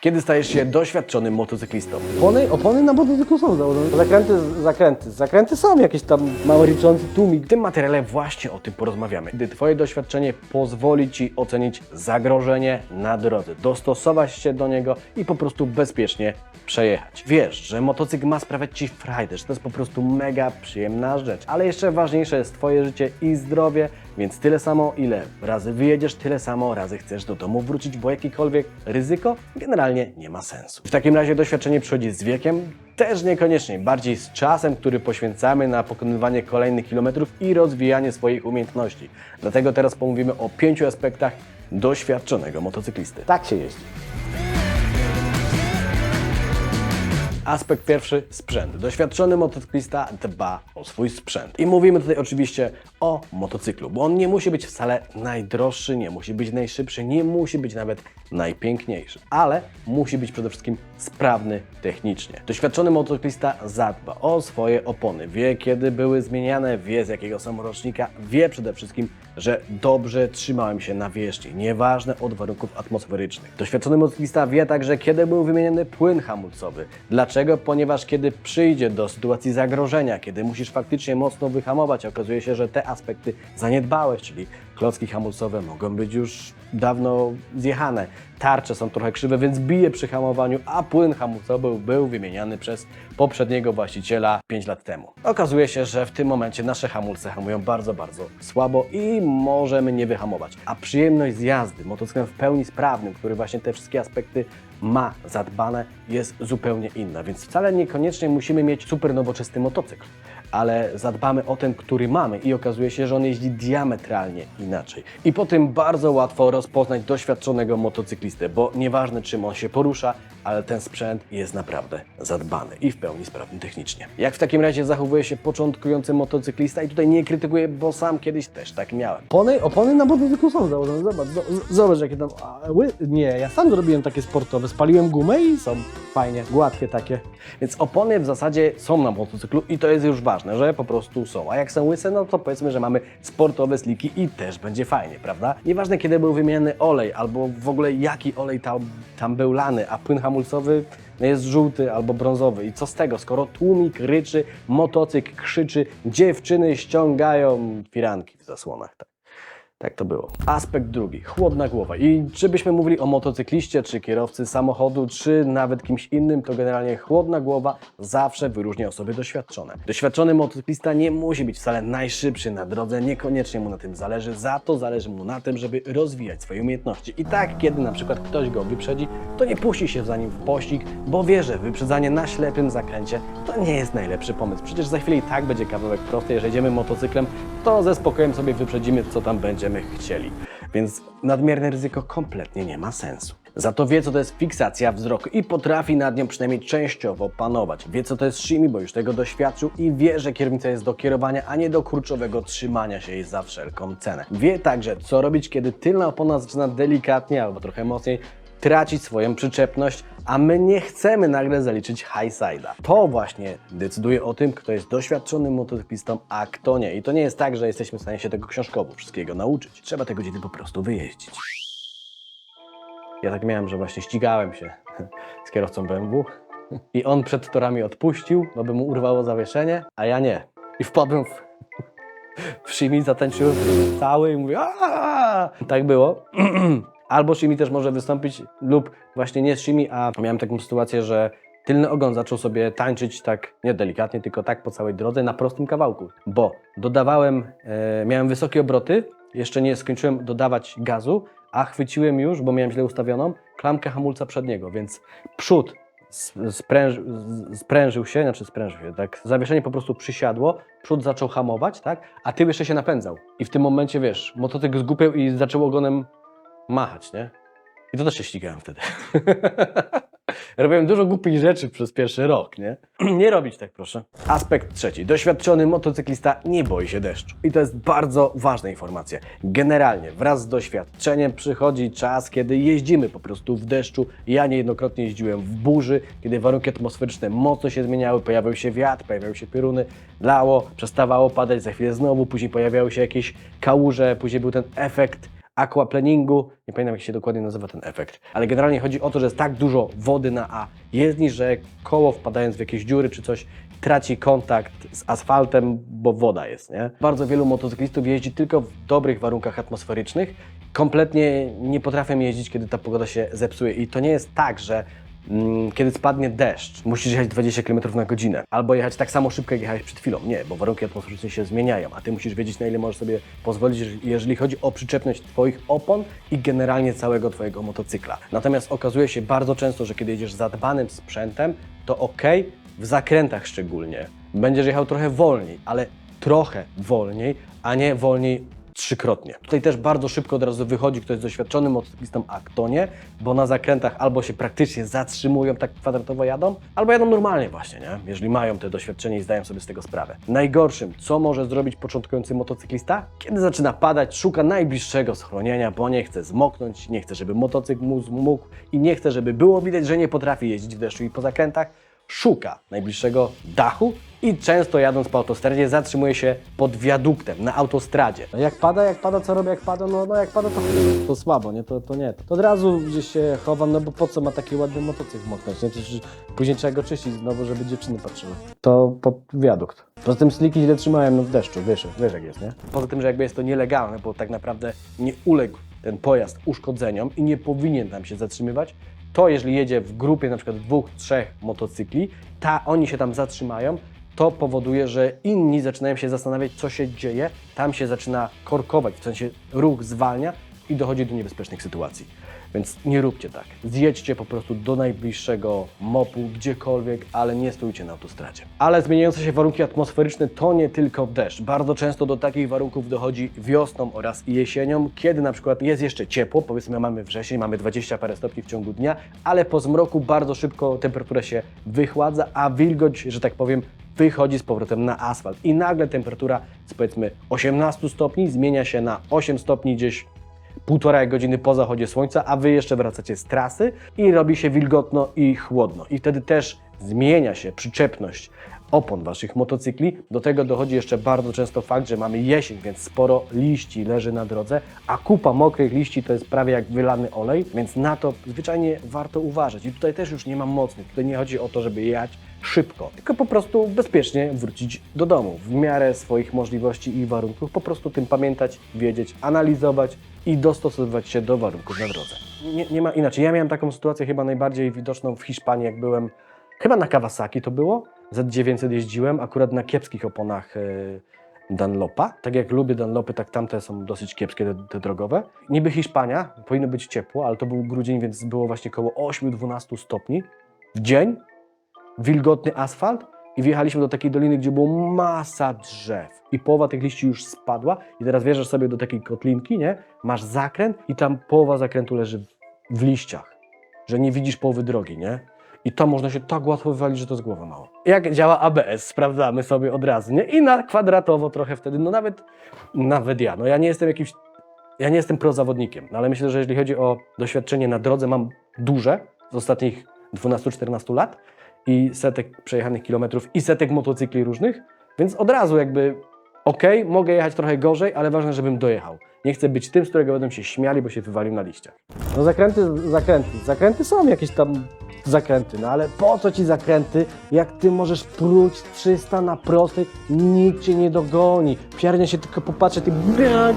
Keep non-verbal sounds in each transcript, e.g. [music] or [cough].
Kiedy stajesz się doświadczonym motocyklistą? Opony, opony na motocyklu są założone. Zakręty, zakręty. Zakręty są jakieś tam mały liczący tłumik. W tym materiale właśnie o tym porozmawiamy, gdy Twoje doświadczenie pozwoli Ci ocenić zagrożenie na drodze, dostosować się do niego i po prostu bezpiecznie przejechać. Wiesz, że motocykl ma sprawiać Ci frajdę, że to jest po prostu mega przyjemna rzecz, ale jeszcze ważniejsze jest Twoje życie i zdrowie, więc tyle samo, ile razy wyjedziesz, tyle samo razy chcesz do domu wrócić, bo jakiekolwiek ryzyko generalnie nie ma sensu. W takim razie doświadczenie przychodzi z wiekiem, też niekoniecznie, bardziej z czasem, który poświęcamy na pokonywanie kolejnych kilometrów i rozwijanie swoich umiejętności. Dlatego teraz pomówimy o pięciu aspektach doświadczonego motocyklisty. Tak się jeździ. Aspekt pierwszy sprzęt. Doświadczony motocyklista dba o swój sprzęt. I mówimy tutaj oczywiście o motocyklu, bo on nie musi być wcale najdroższy, nie musi być najszybszy, nie musi być nawet najpiękniejszy, ale musi być przede wszystkim sprawny technicznie. Doświadczony motocyklista zadba o swoje opony, wie kiedy były zmieniane, wie z jakiego są rocznika, wie przede wszystkim, że dobrze trzymałem się na wierzchni, nieważne od warunków atmosferycznych. Doświadczony motocyklista wie także, kiedy był wymieniony płyn hamulcowy. Dlaczego? Ponieważ kiedy przyjdzie do sytuacji zagrożenia, kiedy musisz faktycznie mocno wyhamować, okazuje się, że te aspekty zaniedbałeś, czyli klocki hamulcowe mogą być już dawno zjechane, tarcze są trochę krzywe, więc bije przy hamowaniu, a płyn hamulcowy był wymieniany przez poprzedniego właściciela 5 lat temu. Okazuje się, że w tym momencie nasze hamulce hamują bardzo, bardzo słabo i możemy nie wyhamować. A przyjemność z jazdy motocyklem w pełni sprawnym, który właśnie te wszystkie aspekty ma zadbane, jest zupełnie inna. Więc wcale niekoniecznie musimy mieć super nowoczesny motocykl, ale zadbamy o ten, który mamy i okazuje się, że on jeździ diametralnie inaczej. I po tym bardzo łatwo rozpoznać doświadczonego motocyklistę, bo nieważne czym on się porusza, ale ten sprzęt jest naprawdę zadbany i w pełni sprawny technicznie. Jak w takim razie zachowuje się początkujący motocyklista? I tutaj nie krytykuję, bo sam kiedyś też tak miałem. Opony, opony na motocyklu są założone. Zobacz, zo- zobacz jakie tam... A, ły, nie, ja sam zrobiłem takie sportowe. Spaliłem gumę i są fajnie, gładkie takie. Więc opony w zasadzie są na motocyklu i to jest już ważne, że po prostu są. A jak są łyse, no to powiedzmy, że mamy sportowe sliki i też będzie fajnie, prawda? Nieważne kiedy był wymieniany olej albo w ogóle jaki olej tam, tam był lany, a płyn hamulcowy jest żółty albo brązowy. I co z tego, skoro tłumik ryczy, motocykl krzyczy, dziewczyny ściągają firanki w zasłonach. Tak. Tak to było. Aspekt drugi, chłodna głowa. I czy byśmy mówili o motocykliście, czy kierowcy samochodu, czy nawet kimś innym, to generalnie chłodna głowa zawsze wyróżnia osoby doświadczone. Doświadczony motocyklista nie musi być wcale najszybszy na drodze, niekoniecznie mu na tym zależy, za to zależy mu na tym, żeby rozwijać swoje umiejętności. I tak, kiedy na przykład ktoś go wyprzedzi, to nie puści się za nim w pościg, bo wie, że wyprzedzanie na ślepym zakręcie to nie jest najlepszy pomysł. Przecież za chwilę i tak będzie kawałek prosty, jeżeli jedziemy motocyklem, to ze spokojem sobie wyprzedzimy, co tam będziemy chcieli. Więc nadmierne ryzyko kompletnie nie ma sensu. Za to wie, co to jest fiksacja wzroku i potrafi nad nią przynajmniej częściowo panować. Wie, co to jest shimi, bo już tego doświadczył i wie, że kierownica jest do kierowania, a nie do kurczowego trzymania się jej za wszelką cenę. Wie także, co robić, kiedy tylna opona zaczyna delikatnie albo trochę mocniej tracić swoją przyczepność, a my nie chcemy nagle zaliczyć high side'a. To właśnie decyduje o tym, kto jest doświadczonym motocyklistą, a kto nie. I to nie jest tak, że jesteśmy w stanie się tego książkowo wszystkiego nauczyć. Trzeba te godziny po prostu wyjeździć. Ja tak miałem, że właśnie ścigałem się [laughs] z kierowcą BMW i on przed torami odpuścił, bo by mu urwało zawieszenie, a ja nie. I wpadłem w, [laughs] w Shimi, zatańczyłem cały i mówię Aaaa! Tak było. [clears throat] Albo Shimi też może wystąpić lub właśnie nie Shimi, a miałem taką sytuację, że tylny ogon zaczął sobie tańczyć tak nie delikatnie, tylko tak po całej drodze na prostym kawałku, bo dodawałem, e, miałem wysokie obroty, jeszcze nie skończyłem dodawać gazu, a chwyciłem już, bo miałem źle ustawioną, klamkę hamulca przedniego, więc przód spręż, sprężył się, znaczy sprężył się, tak, zawieszenie po prostu przysiadło, przód zaczął hamować, tak, a tył jeszcze się napędzał. I w tym momencie, wiesz, motocykl zgupiał i zaczął ogonem machać, nie? I to też się ścigałem wtedy. [laughs] Robiłem dużo głupich rzeczy przez pierwszy rok, nie? [clears throat] nie robić tak, proszę. Aspekt trzeci. Doświadczony motocyklista nie boi się deszczu. I to jest bardzo ważna informacja. Generalnie wraz z doświadczeniem przychodzi czas, kiedy jeździmy po prostu w deszczu. Ja niejednokrotnie jeździłem w burzy, kiedy warunki atmosferyczne mocno się zmieniały, pojawiał się wiatr, pojawiały się pioruny, lało, przestawało padać, za chwilę znowu, później pojawiały się jakieś kałuże, później był ten efekt aquaplaningu, nie pamiętam jak się dokładnie nazywa ten efekt, ale generalnie chodzi o to, że jest tak dużo wody na A. Jezdni, że koło wpadając w jakieś dziury czy coś traci kontakt z asfaltem, bo woda jest, nie? Bardzo wielu motocyklistów jeździ tylko w dobrych warunkach atmosferycznych, kompletnie nie potrafią jeździć, kiedy ta pogoda się zepsuje. I to nie jest tak, że kiedy spadnie deszcz, musisz jechać 20 km na godzinę. Albo jechać tak samo szybko, jak jechałeś przed chwilą. Nie, bo warunki atmosferyczne się zmieniają, a ty musisz wiedzieć, na ile możesz sobie pozwolić, jeżeli- jeżeli chodzi o przyczepność Twoich opon i generalnie całego Twojego motocykla. Natomiast okazuje się bardzo często, że kiedy jedziesz zadbanym sprzętem, to ok, w zakrętach szczególnie. Będziesz jechał trochę wolniej, ale trochę wolniej, a nie wolniej trzykrotnie. Tutaj też bardzo szybko od razu wychodzi ktoś z doświadczonym motocyklistą, a kto nie, bo na zakrętach albo się praktycznie zatrzymują, tak kwadratowo jadą, albo jadą normalnie właśnie, nie? jeżeli mają te doświadczenie i zdają sobie z tego sprawę. Najgorszym, co może zrobić początkujący motocyklista? Kiedy zaczyna padać, szuka najbliższego schronienia, bo nie chce zmoknąć, nie chce, żeby motocykl mu zmógł i nie chce, żeby było widać, że nie potrafi jeździć w deszczu i po zakrętach, szuka najbliższego dachu i często jadąc po autostradzie zatrzymuje się pod wiaduktem na autostradzie. No jak pada, jak pada, co robię, jak pada, no, no jak pada, to, to słabo, nie? To, to nie. To od razu gdzieś się chowam, no bo po co ma taki ładny motocykl moknąć, nie? Przecież później trzeba go czyścić znowu, żeby dziewczyny patrzyły. To pod wiadukt. Poza tym sliki źle trzymałem no w deszczu, wiesz, wiesz jak jest, nie? Poza tym, że jakby jest to nielegalne, bo tak naprawdę nie uległ ten pojazd uszkodzeniom i nie powinien tam się zatrzymywać, to jeżeli jedzie w grupie na przykład dwóch, trzech motocykli, ta oni się tam zatrzymają, to powoduje, że inni zaczynają się zastanawiać, co się dzieje, tam się zaczyna korkować, w sensie ruch zwalnia i dochodzi do niebezpiecznych sytuacji. Więc nie róbcie tak. Zjedźcie po prostu do najbliższego mopu, gdziekolwiek, ale nie stójcie na autostradzie. Ale zmieniające się warunki atmosferyczne to nie tylko deszcz. Bardzo często do takich warunków dochodzi wiosną oraz jesienią, kiedy na przykład jest jeszcze ciepło, powiedzmy mamy wrzesień, mamy 20 parę stopni w ciągu dnia, ale po zmroku bardzo szybko temperatura się wychładza, a wilgoć, że tak powiem, wychodzi z powrotem na asfalt i nagle temperatura z powiedzmy 18 stopni zmienia się na 8 stopni gdzieś półtora godziny po zachodzie słońca, a Wy jeszcze wracacie z trasy i robi się wilgotno i chłodno. I wtedy też zmienia się przyczepność opon Waszych motocykli. Do tego dochodzi jeszcze bardzo często fakt, że mamy jesień, więc sporo liści leży na drodze, a kupa mokrych liści to jest prawie jak wylany olej, więc na to zwyczajnie warto uważać. I tutaj też już nie mam mocnych. Tutaj nie chodzi o to, żeby jechać szybko, tylko po prostu bezpiecznie wrócić do domu w miarę swoich możliwości i warunków. Po prostu tym pamiętać, wiedzieć, analizować i dostosowywać się do warunków na drodze. Nie, nie ma inaczej. Ja miałem taką sytuację chyba najbardziej widoczną w Hiszpanii, jak byłem chyba na Kawasaki to było. Z900 jeździłem, akurat na kiepskich oponach e, Dunlopa. Tak jak lubię Dunlopy, tak tamte są dosyć kiepskie, te, te drogowe. Niby Hiszpania, powinno być ciepło, ale to był grudzień, więc było właśnie około 8-12 stopni w dzień wilgotny asfalt i wjechaliśmy do takiej doliny, gdzie było masa drzew i połowa tych liści już spadła i teraz wjeżdżasz sobie do takiej kotlinki, nie? Masz zakręt i tam połowa zakrętu leży w, w liściach, że nie widzisz połowy drogi, nie? I tam można się tak łatwo wywalić, że to z głowy mało. Jak działa ABS, sprawdzamy sobie od razu, nie? I na kwadratowo trochę wtedy, no nawet, nawet ja, no ja nie jestem jakimś, ja nie jestem prozawodnikiem, no ale myślę, że jeżeli chodzi o doświadczenie na drodze, mam duże z ostatnich 12-14 lat i setek przejechanych kilometrów i setek motocykli różnych, więc od razu jakby okej, mogę jechać trochę gorzej, ale ważne, żebym dojechał. Nie chcę być tym, z którego będą się śmiali, bo się wywalił na liściach. No zakręty, zakręty. Zakręty są jakieś tam zakręty, no ale po co ci zakręty, jak ty możesz pruć 300 na prostej, nikt cię nie dogoni. Piernie się tylko popatrzy, ty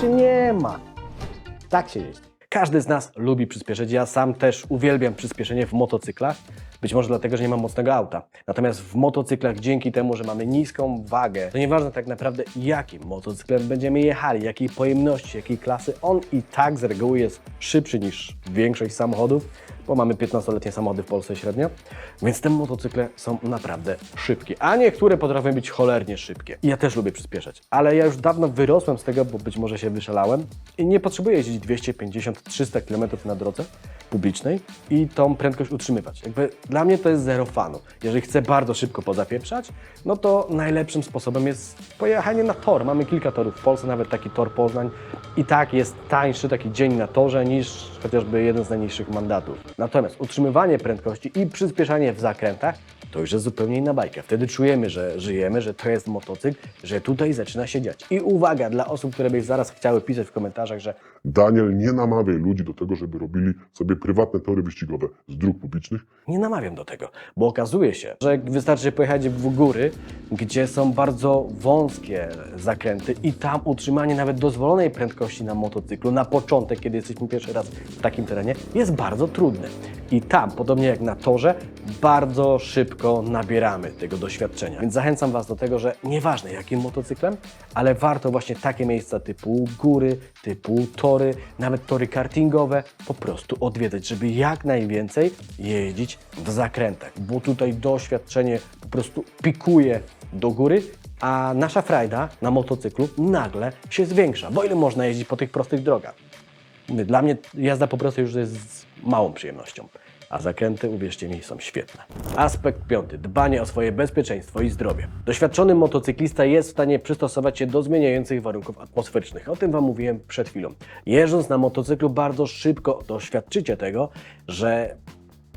cię nie ma. Tak się jeździ. Każdy z nas lubi przyspieszyć. Ja sam też uwielbiam przyspieszenie w motocyklach. Być może dlatego, że nie mam mocnego auta. Natomiast w motocyklach, dzięki temu, że mamy niską wagę, to nieważne tak naprawdę jakim motocyklem będziemy jechali, jakiej pojemności, jakiej klasy, on i tak z reguły jest szybszy niż większość samochodów, bo mamy 15-letnie samochody w Polsce średnio. Więc te motocykle są naprawdę szybkie. A niektóre potrafią być cholernie szybkie. I ja też lubię przyspieszać. Ale ja już dawno wyrosłem z tego, bo być może się wyszalałem i nie potrzebuję jeździć 250-300 km na drodze publicznej i tą prędkość utrzymywać. Jakby dla mnie to jest zero fanu. Jeżeli chcę bardzo szybko pozapieprzać, no to najlepszym sposobem jest pojechanie na tor. Mamy kilka torów w Polsce, nawet taki tor Poznań i tak jest tańszy taki dzień na torze niż chociażby jeden z najniższych mandatów. Natomiast utrzymywanie prędkości i przyspieszanie w zakrętach to już jest zupełnie inna bajka. Wtedy czujemy, że żyjemy, że to jest motocykl, że tutaj zaczyna się dziać. I uwaga dla osób, które by zaraz chciały pisać w komentarzach, że Daniel, nie namawiaj ludzi do tego, żeby robili sobie prywatne tory wyścigowe z dróg publicznych. Nie namawiam do tego, bo okazuje się, że wystarczy pojechać w góry, gdzie są bardzo wąskie zakręty i tam utrzymanie nawet dozwolonej prędkości na motocyklu na początek, kiedy jesteśmy pierwszy raz w takim terenie, jest bardzo trudne. I tam, podobnie jak na torze, bardzo szybko nabieramy tego doświadczenia. Więc zachęcam Was do tego, że nieważne jakim motocyklem, ale warto właśnie takie miejsca typu góry, typu tory, nawet tory kartingowe po prostu odwiedzać, żeby jak najwięcej jeździć w zakrętach, bo tutaj doświadczenie po prostu pikuje do góry, a nasza frajda na motocyklu nagle się zwiększa, bo ile można jeździć po tych prostych drogach? Dla mnie jazda po prostu już jest małą przyjemnością, a zakręty, uwierzcie mi, są świetne. Aspekt piąty. Dbanie o swoje bezpieczeństwo i zdrowie. Doświadczony motocyklista jest w stanie przystosować się do zmieniających warunków atmosferycznych. O tym Wam mówiłem przed chwilą. Jeżdżąc na motocyklu bardzo szybko doświadczycie tego, że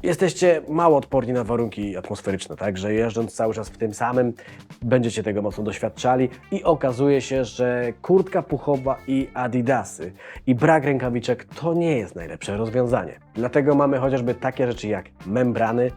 Jesteście mało odporni na warunki atmosferyczne, tak? Że jeżdżąc cały czas w tym samym, będziecie tego mocno doświadczali i okazuje się, że kurtka puchowa i adidasy i brak rękawiczek to nie jest najlepsze rozwiązanie. Dlatego mamy chociażby takie rzeczy jak membrany,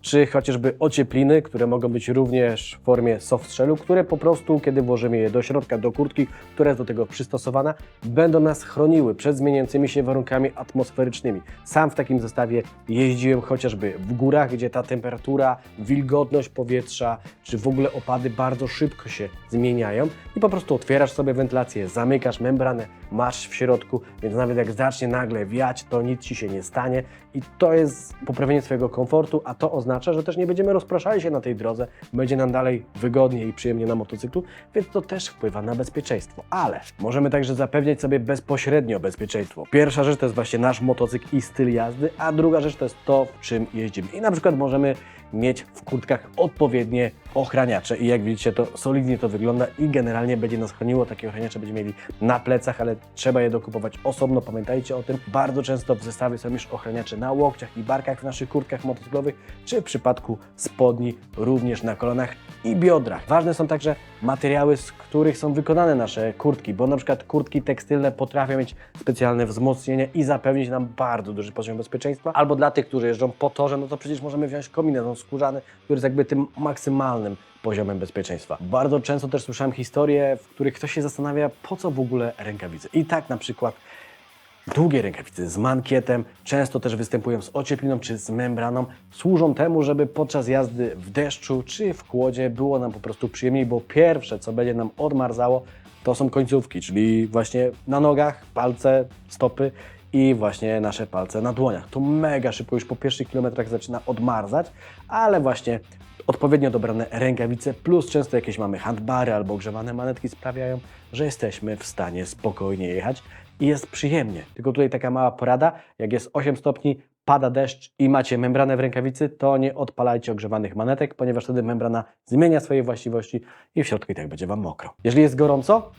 czy chociażby ociepliny, które mogą być również w formie softshellu, które po prostu, kiedy włożymy je do środka, do kurtki, która jest do tego przystosowana, będą nas chroniły przed zmieniającymi się warunkami atmosferycznymi. Sam w takim zestawie jeździłem chociażby w górach, gdzie ta temperatura, wilgotność powietrza, czy w ogóle opady bardzo szybko się zmieniają i po prostu otwierasz sobie wentylację, zamykasz membranę, masz w środku, więc nawet jak zacznie nagle wiać, to nic Ci się nie stanie i to jest poprawienie swojego komfortu, a to oznacza, że też nie będziemy rozpraszali się na tej drodze, będzie nam dalej wygodnie i przyjemnie na motocyklu, więc to też wpływa na bezpieczeństwo. Ale możemy także zapewniać sobie bezpośrednio bezpieczeństwo. Pierwsza rzecz to jest właśnie nasz motocykl i styl jazdy, a druga rzecz to jest to, w czym jeździmy. I na przykład możemy mieć w kurtkach odpowiednie ochraniacze i jak widzicie to solidnie to wygląda i generalnie będzie nas chroniło. Takie ochraniacze będziemy mieli na plecach, ale trzeba je dokupować osobno, pamiętajcie o tym. Bardzo często w zestawie są już ochraniacze na łokciach i barkach w naszych kurtkach motocyklowych, czy w przypadku spodni również na kolanach i biodrach. Ważne są także materiały, z których są wykonane nasze kurtki, bo na przykład kurtki tekstylne potrafią mieć specjalne wzmocnienie i zapewnić nam bardzo duży poziom bezpieczeństwa. Albo dla tych, którzy jeżdżą po torze, no to przecież możemy wziąć kombinezon skórzany, który jest jakby tym maksymalnym poziomem bezpieczeństwa. Bardzo często też słyszałem historie, w których ktoś się zastanawia, po co w ogóle rękawice. I tak na przykład Długie rękawice z mankietem, często też występują z ociepliną czy z membraną, służą temu, żeby podczas jazdy w deszczu czy w chłodzie było nam po prostu przyjemniej, bo pierwsze, co będzie nam odmarzało, to są końcówki, czyli właśnie na nogach, palce, stopy i właśnie nasze palce na dłoniach. To mega szybko już po pierwszych kilometrach zaczyna odmarzać, ale właśnie odpowiednio dobrane rękawice plus często jakieś mamy handbary albo ogrzewane manetki sprawiają, że jesteśmy w stanie spokojnie jechać i jest przyjemnie. Tylko tutaj taka mała porada, jak jest 8 stopni, pada deszcz i macie membranę w rękawicy, to nie odpalajcie ogrzewanych manetek, ponieważ wtedy membrana zmienia swoje właściwości i w środku i tak będzie Wam mokro. Jeżeli jest gorąco,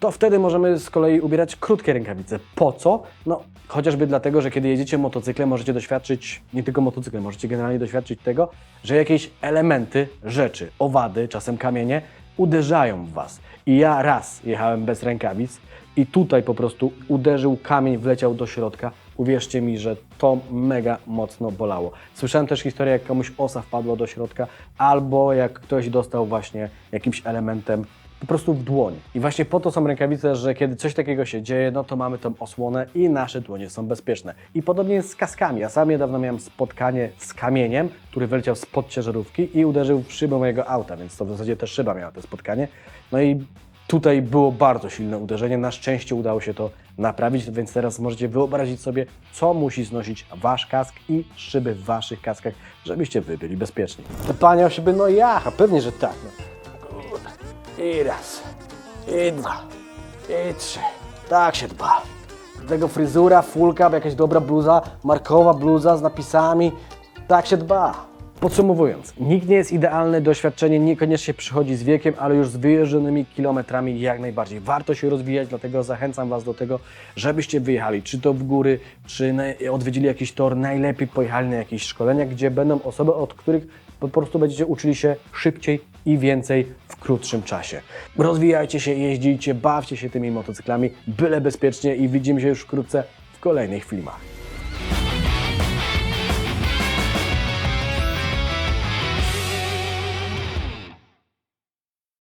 to wtedy możemy z kolei ubierać krótkie rękawice. Po co? No, chociażby dlatego, że kiedy jedziecie motocyklem, możecie doświadczyć, nie tylko motocyklem, możecie generalnie doświadczyć tego, że jakieś elementy, rzeczy, owady, czasem kamienie, uderzają w Was. I ja raz jechałem bez rękawic i tutaj po prostu uderzył kamień, wleciał do środka. Uwierzcie mi, że to mega mocno bolało. Słyszałem też historię, jak komuś osa wpadła do środka, albo jak ktoś dostał właśnie jakimś elementem po prostu w dłoń. I właśnie po to są rękawice, że kiedy coś takiego się dzieje, no to mamy tą osłonę i nasze dłonie są bezpieczne. I podobnie jest z kaskami. Ja sam niedawno miałem spotkanie z kamieniem, który wyleciał spod ciężarówki i uderzył w szybę mojego auta, więc to w zasadzie też szyba miała to spotkanie. No i tutaj było bardzo silne uderzenie. Na szczęście udało się to naprawić, więc teraz możecie wyobrazić sobie, co musi znosić wasz kask i szyby w waszych kaskach, żebyście wy byli bezpieczni. Pytanie o siebie, no ja, a pewnie, że tak. No. I raz, i dwa, i trzy. Tak się dba. Do tego fryzura, fulka, jakaś dobra bluza, markowa bluza z napisami. Tak się dba. Podsumowując, nikt nie jest idealny, doświadczenie niekoniecznie przychodzi z wiekiem, ale już z wyjeżdżonymi kilometrami jak najbardziej. Warto się rozwijać, dlatego zachęcam Was do tego, żebyście wyjechali, czy to w góry, czy odwiedzili jakiś tor, najlepiej pojechali na jakieś szkolenia, gdzie będą osoby, od których po prostu będziecie uczyli się szybciej i więcej w krótszym czasie. Rozwijajcie się, jeździcie, bawcie się tymi motocyklami, byle bezpiecznie i widzimy się już wkrótce w kolejnych filmach.